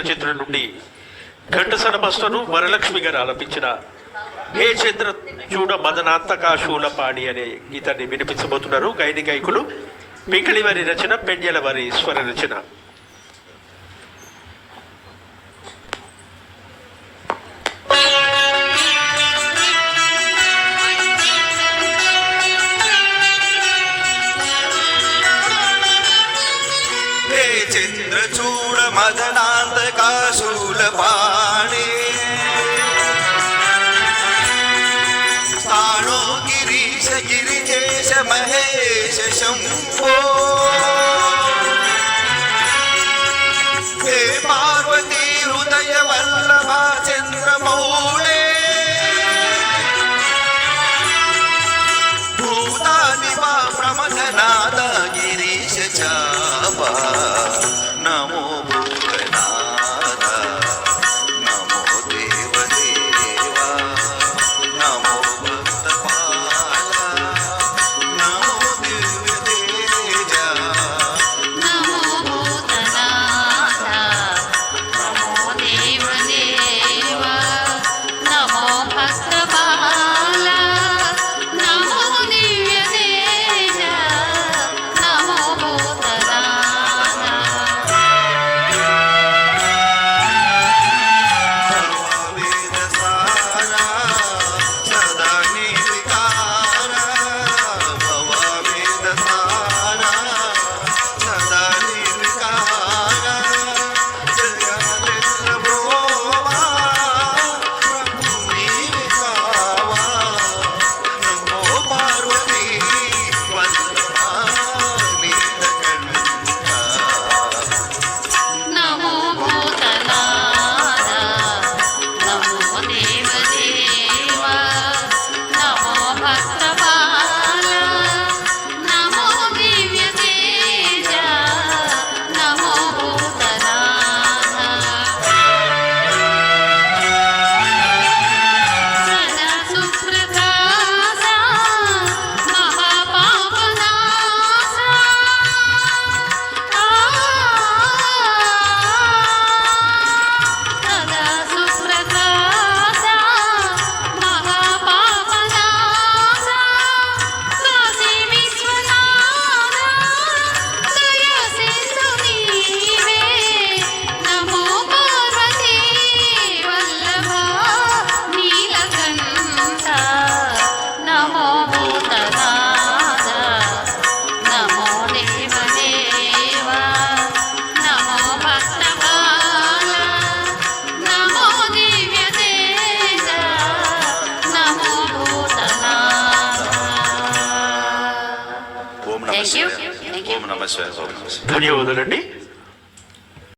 చిత్రం నుండి ఘంటసర బస్సును వరలక్ష్మి గారు ఆలపించిన హే చంద్ర చూడ మదనాంతకాశూల పాణి అనే గీతాన్ని వినిపించబోతున్నారు. గైని గాయకులు పింకళి వారి రచన పెండ్యల వారి స్వర రచన. చంద్ర చూడ మదనా गिरिजेश महेश शम्भो ధన్యవాదాలండి.